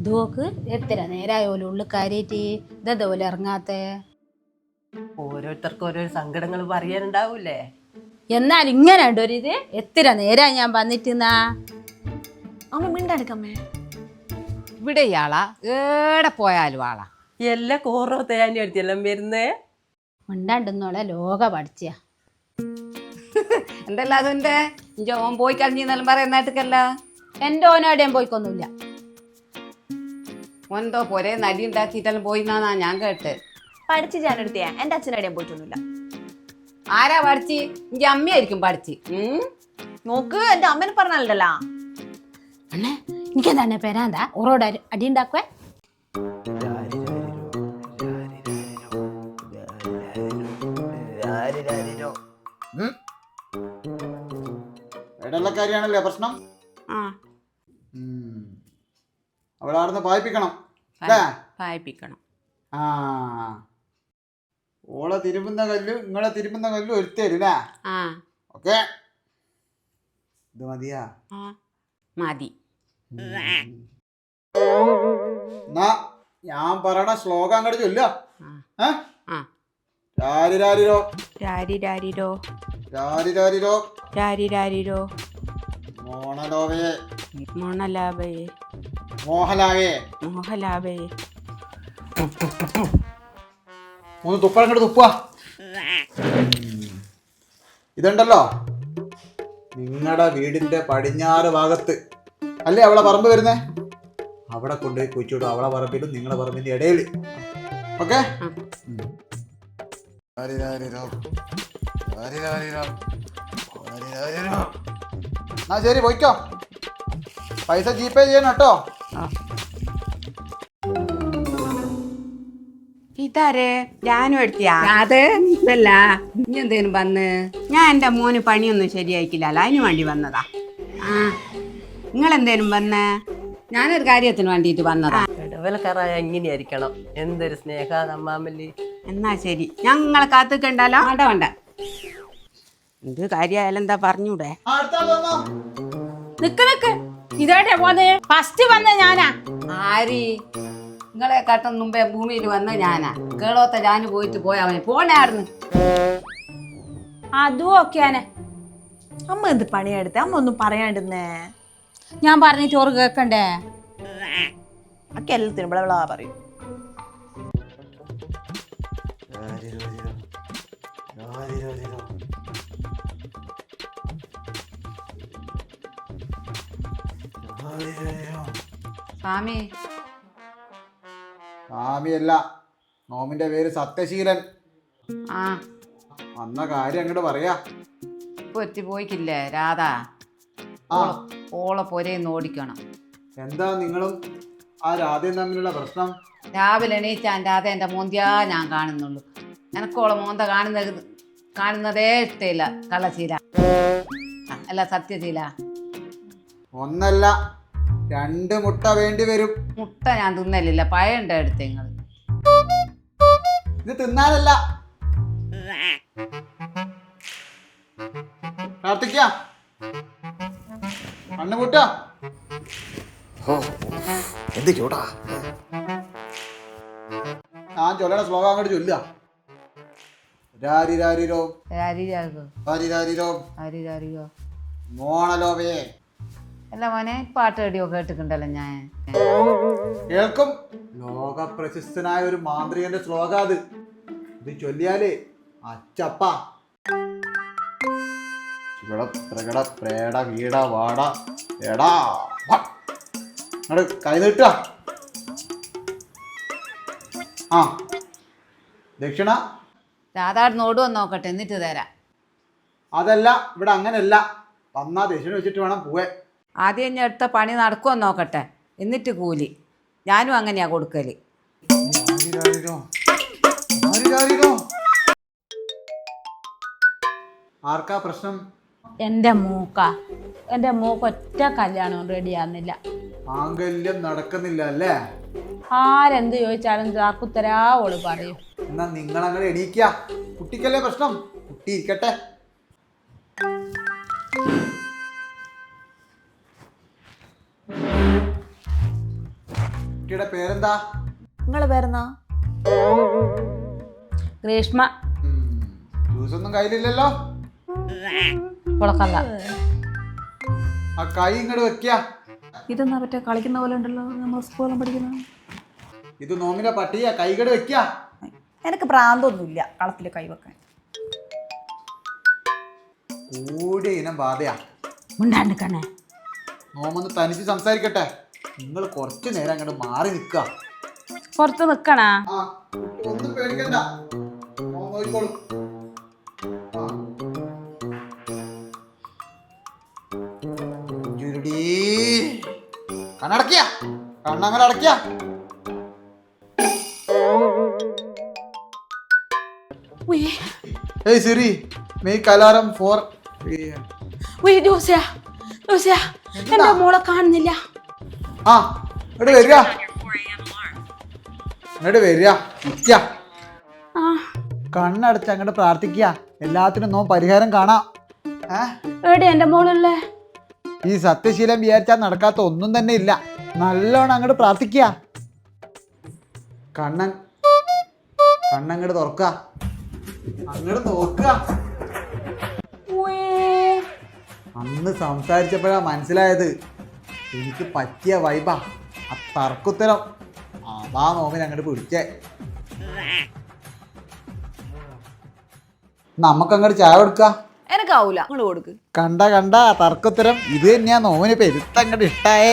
ഇതോക്ക് എത്ര നേരായോലും ഉള്ളു കാര്യായിട്ട് ഇതെന്തോലെ ഇറങ്ങാത്ത? ഓരോരുത്തർക്കും ഓരോ സങ്കടങ്ങൾ പറയാനുണ്ടാവൂലേ എന്നാൽ ഇങ്ങനെ ഉണ്ട് ഒരു ഇത്. എത്ര നേരായി ഞാൻ വന്നിട്ടുന്നാ? അമ്മ മിണ്ടെടുക്കമ്മേ ഇവിടെ ഇയാളാ ഏടെ പോയാലും ആളാ. എല്ലാ കോറോ തേനി അടുത്തെല്ലാം വരുന്നേ? മിണ്ടാണ്ടെന്നോളെ ലോക പഠിച്ച എന്തല്ല അതിന്റെ ഇഞ്ചോ ഓൻ പോയി കളഞ്ഞെന്നെല്ലാം പറയുന്നതായിട്ടല്ല എന്റെ ഓനോടെയും പോയിക്കൊന്നുമില്ല. ഓനെന്തോ പോരെ നടി ഉണ്ടാക്കിയിട്ടെല്ലാം പോയിന്നാ ഞാൻ കേട്ട്. പഠിച്ച് ഞാൻ. എടുത്തിയാ എന്റെ അച്ഛനടിയാൻ പോയിട്ടൊന്നുമില്ല. ആരാ പഠിച്ച്? എന്റെ അമ്മയായിരിക്കും പഠിച്ച്. നോക്ക് എന്റെ അമ്മനെ പറഞ്ഞല്ലോ അണ്ണേ എനിക്കെന്താണ് പേരാന്താ ഓറോട് അടി ഉണ്ടാക്കുവേ? ഇടലക്കാരിയാണല്ലേ പ്രശ്നം? ആടുന്ന് പായിപ്പിക്കണം. അല്ലേ? വായിപ്പിക്കണം ആ. ഓളെ തിരുമ്പുന്ന കല്ല് നിങ്ങളെ തിരുമ്പുന്ന കല്ല് ഒരുത്തേരില്ലേ ഓക്കെ. ഇത് മതിയാ? മതി. എന്നാ ഞാൻ പറയണ ശ്ലോകം അങ്ങോട്ട് ചൊല്ല. ആ. രാരിരാരിരോ രാരി രാരിരോ. രാരിരാരിരോ രാരി രാരിരോ. മണലാഭയെ മോഹലാഭയെ മൂന്ന് തുപ്പങ്ങോട്ട് തുപ്പുക ഇതുണ്ടല്ലോ. നിങ്ങളുടെ വീടിന്റെ പടിഞ്ഞാറ് ഭാഗത്ത്. അല്ലേ അവളെ പറമ്പ് വരുന്നേ? അവിടെ കൊണ്ടുപോയി കുഴിച്ചിടും. അവളെ പറമ്പിലും നിങ്ങളെ പറമ്പിന്റെ ഇടയിൽ ഓക്കെ? ആ ശരി പോയിക്കോ. പൈസ ജിപേ ചെയ്യണം കേട്ടോ. ഇതാരേ? ഞാനും എടുത്തിയാ? അത് ഇതല്ല. ഇനി എന്തേലും വന്ന്? ഞാൻ എന്റെ മോന് പണിയൊന്നും ശരിയായിക്കില്ല അതിന് വേണ്ടി വന്നതാ. ആ. നിങ്ങൾ എന്തേലും വന്ന്? ഞാനൊരു കാര്യത്തിന് വേണ്ടിയിട്ട് വന്നതാ. ഇടവലക്കാരായ എങ്ങനെയായിരിക്കണം? എന്തൊരു സ്നേഹ നമ്മാമല്ലി എന്നാ ശരി. ഞങ്ങളെ കാത്തുക്കണ്ടല്ലോ വേണ്ട വേണ്ട. എന്ത് കാര്യായാലും എന്താ പറഞ്ഞൂടെ? നിക്ക് നിക്ക്. ഇതോടെ പോന്നെ? ഫസ്റ്റ് വന്ന ഞാനാ. ആരി? നിങ്ങളെ കാട്ടും മുമ്പേ ഭൂമിയിൽ വന്ന ഞാനാ. കേളോത്ത ഞാൻ പോയിട്ട് പോയാ മതി. പോണായിരുന്നു അതും ഒക്കെയാണ് അമ്മ എന്ത് പണിയെടുത്ത? അമ്മ ഒന്നും പറയാണ്ടിരുന്നേ. ഞാൻ പറഞ്ഞ ചോറ് കേക്കണ്ടേ? ഒക്കെ എല്ലാത്തിനും ഇവിടെ പറയും. സ്വാമി. സ്വാമിയല്ല നോമിന്റെ പേര് സത്യശീലൻ. ആ. വന്ന കാര്യം അങ്ങോട്ട് പറയാ. പോയിക്കില്ലേ രാധ? ആ. ഓളെ പൊരേന്ന് ഓടിക്കണം. എന്താ നിങ്ങളും ആ രാധയും തമ്മിലുള്ള പ്രശ്നം? രാവിലെ എണീച്ചാൻ രാധ എന്റെ മോന്തിയാ ഞാൻ കാണുന്നുള്ളൂ. എനക്കോളെ മോന്ത കാണുന്ന കാണുന്നതേ ഇഷ്ടമില്ല കള്ളശീല. അല്ല സത്യശീല. ഒന്നല്ല രണ്ട് മുട്ട വേണ്ടി വരും. മുട്ട ഞാൻ തിന്നലില്ല പഴയുണ്ട് അടുത്ത് നിങ്ങൾ ഇത് തിന്നാനല്ല. പ്രാർത്ഥിക്ക. കണ്ണു മുട്ട എന്ത് ചൂടാ. ഞാൻ ചൊല്ലണ ശ്ലോകം അങ്ങോട്ട് ചൊല്ലുക. രാരിരാരിരോ രാരിരാകോ രാരിരാരിരോ രാരിരാരിയോ മോണലോവേ അല്ല മോനെ പാട്ട് റേഡിയോ കേട്ടിട്ടുണ്ടല്ലോ ഞാൻ. കേൾക്കും. ലോക പ്രശസ്തനായ ഒരു മാന്ത്രികന്റെ ശ്ലോക അത്. ഇത് ചൊല്ലിയാലേ അച്ചപ്പ. ചുവട പ്രകട പ്രേട വീട വാട എടാ. അങ്ങോട്ട് കൈ നീട്ട ആ. ദക്ഷിണ. രാധാട് ഓടുവന്ന് നോക്കട്ടെ എന്നിട്ട് തരാം. അതല്ല ഇവിടെ അങ്ങനെയല്ല വന്നാ ദക്ഷിണ വെച്ചിട്ട് വേണം പോവേ. ആദ്യം ഞാൻ എടുത്ത പണി നടക്കുമോ നോക്കട്ടെ. എന്നിട്ട് കൂലി. ഞാനും അങ്ങനെയാ കൊടുക്കൽ? ആർക്കാ പ്രശ്നം? എന്റെ മൂക്ക. എന്റെ മൂക്ക് ഒറ്റ കല്യാണം റെഡിയാകുന്നില്ല മാംഗല്യം നടക്കുന്നില്ല അല്ലേ? ആരെന്ത് ചോദിച്ചാലും ചാക്കുത്തരാ ഓൾ പറയും. എന്നാ നിങ്ങൾ അങ്ങനെ എണീക്കുക കുട്ടിക്കല്ലേ പ്രശ്നം? കുട്ടി ഇരിക്കട്ടെ. കുട്ടിയുടെ പേരെന്താ? നിങ്ങളെ പേരെന്താ ഗ്രീഷ്മ ജ്യൂസ് ഒന്നും കയ്യിലില്ലല്ലോ? കൊടുക്കല്ല ആ കൈ ഇങ്ങോട്ട് വെക്കുക ഇതെന്നാ പറ്റേ കളിക്കുന്ന പോലെ ഉണ്ടല്ലോ നമ്മൾ സ്കൂളിലും പഠിക്കുന്ന ഇത് നോമിനെ പട്ടിയ കൈകട് വെക്കുക എനിക്ക് പ്രാന്തൊന്നുമില്ല കളത്തിൽ കൈവെക്കാൻ കൂടിയ ഇനം ബാധയാ. ഉണ്ടാണ്ടിക്കണേ നോമൊന്ന് തനിച്ച് സംസാരിക്കട്ടെ. നിങ്ങൾ കുറച്ച് നേരം അങ്ങോട്ട് മാറി നിൽക്കുക പുറത്ത് നിക്കണ ആ ഒന്നും പേടിക്കണ്ട. കണ്ണടക്കിയ. കണ്ണങ്ങനെ അടക്കിയ. Hey Siri make alarm for ഉയ് ജോസിയ ജോസിയ. എന്റെ മോളെ കാണുന്നില്ല. ആ ഇങ്ങോട്ട് വരിക. ഇങ്ങോട്ട് വരിക. കണ്ണടച്ച് അങ്ങോട്ട് പ്രാർത്ഥിക്കുക. എല്ലാത്തിനും നോ പരിഹാരം കാണാം. എന്റെ മോളല്ലേ? ഈ സത്യശീലം വിചാരിച്ചാൽ നടക്കാത്ത ഒന്നും തന്നെ ഇല്ല. നല്ലോണം അങ്ങോട്ട് പ്രാർത്ഥിക്കുക. കണ്ണൻ. കണ്ണങ്ങോട്ട് തുറക്കുക. അങ്ങോട്ട് നോക്കുക. അന്ന് സംസാരിച്ചപ്പോഴാ മനസ്സിലായത്. എനിക്ക് പറ്റിയ വൈബാ ആ. തർക്കുത്തരം. അതാ നോമിന് അങ്ങോട്ട് പിടിച്ചേ. നമുക്കങ്ങോട്ട് ചായ കൊടുക്ക? എനിക്കാവൂല. കൊടുക്ക്. കണ്ട കണ്ട തർക്കുത്തരം. ഇത് തന്നെയാ നോമിന് പെരുത്തങ്ങോട്ട് ഇഷ്ടായേ